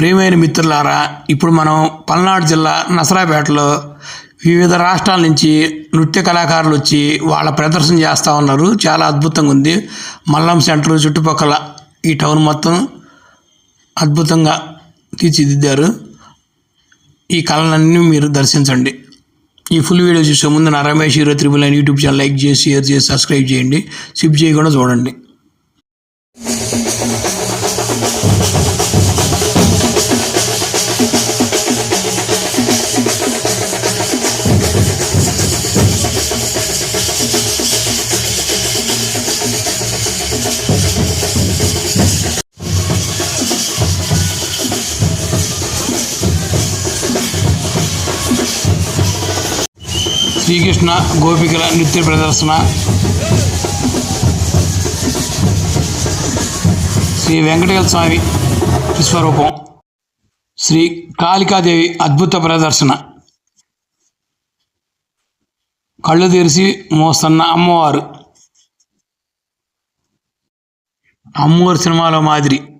ప్రియమైన మిత్రులారా ఇప్పుడు మనం పల్నాడు జిల్లా నసరాపేటలో వివిధ రాష్ట్రాల నుంచి నృత్య కళాకారులు వచ్చి వాళ్ళ ప్రదర్శన చేస్తూ ఉన్నారు. చాలా అద్భుతంగా ఉంది. మల్లం సెంటర్ చుట్టుపక్కల ఈ టౌన్ మొత్తం అద్భుతంగా తీర్చిదిద్దారు. ఈ కళలన్నీ మీరు దర్శించండి. ఈ ఫుల్ వీడియో చూసే ముందు నా Ramesh hero triple nine YouTube channel like చేసి షేర్ చేసి సబ్స్క్రైబ్ చేయండి. సిప్ చేయకుండా చూడండి. శ్రీకృష్ణ గోపికల నృత్య ప్రదర్శన. శ్రీ వెంకటేశ్వర స్వామి విశ్వరూపం శ్రీ కాళికాదేవి అద్భుత ప్రదర్శన. కళ్ళు తెరిచి మోస్తున్న అమ్మవారు. అమ్మవారి సినిమాలో మాదిరి.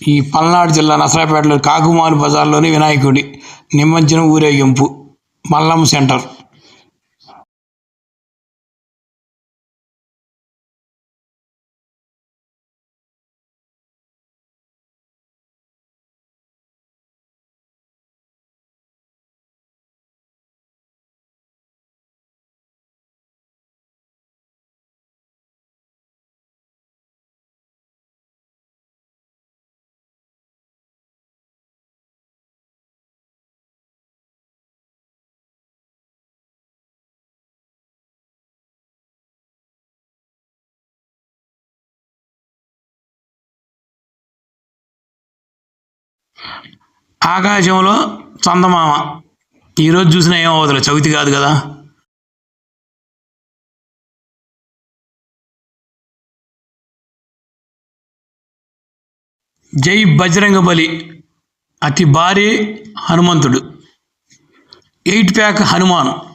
ఈ పల్నాడు జిల్లా నసరాపేటలో కాకుమాను బజార్లోని వినాయకుడి నిమజ్జనం ఊరేగింపు మల్లం సెంటర్. ఆకాశంలో చందమామ. ఈరోజు చూసినా ఏమవుతుంది చవితి కాదు కదా? జై బజరంగ బలి అతి భారీ హనుమంతుడు. Eight pack Hanuman.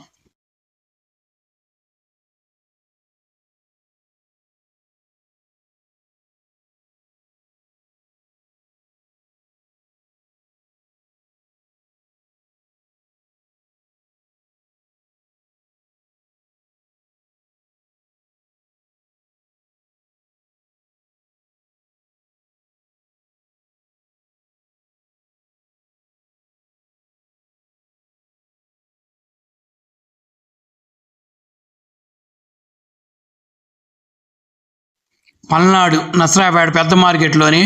Palnadu Nasarapeta పెద్ద మార్కెట్లోని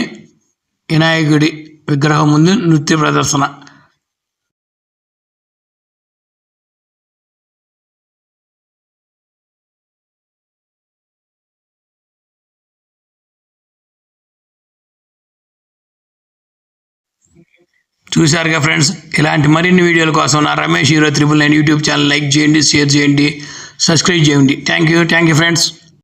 వినాయకుడి విగ్రహం ముందు నృత్య ప్రదర్శన. చూశారుగా ఫ్రెండ్స్ ఇలాంటి మరిన్ని వీడియోల కోసం నా Ramesh hero triple nine YouTube channel like చేయండి షేర్ చేయండి సబ్స్క్రైబ్ చేయండి. Thank you thank you friends.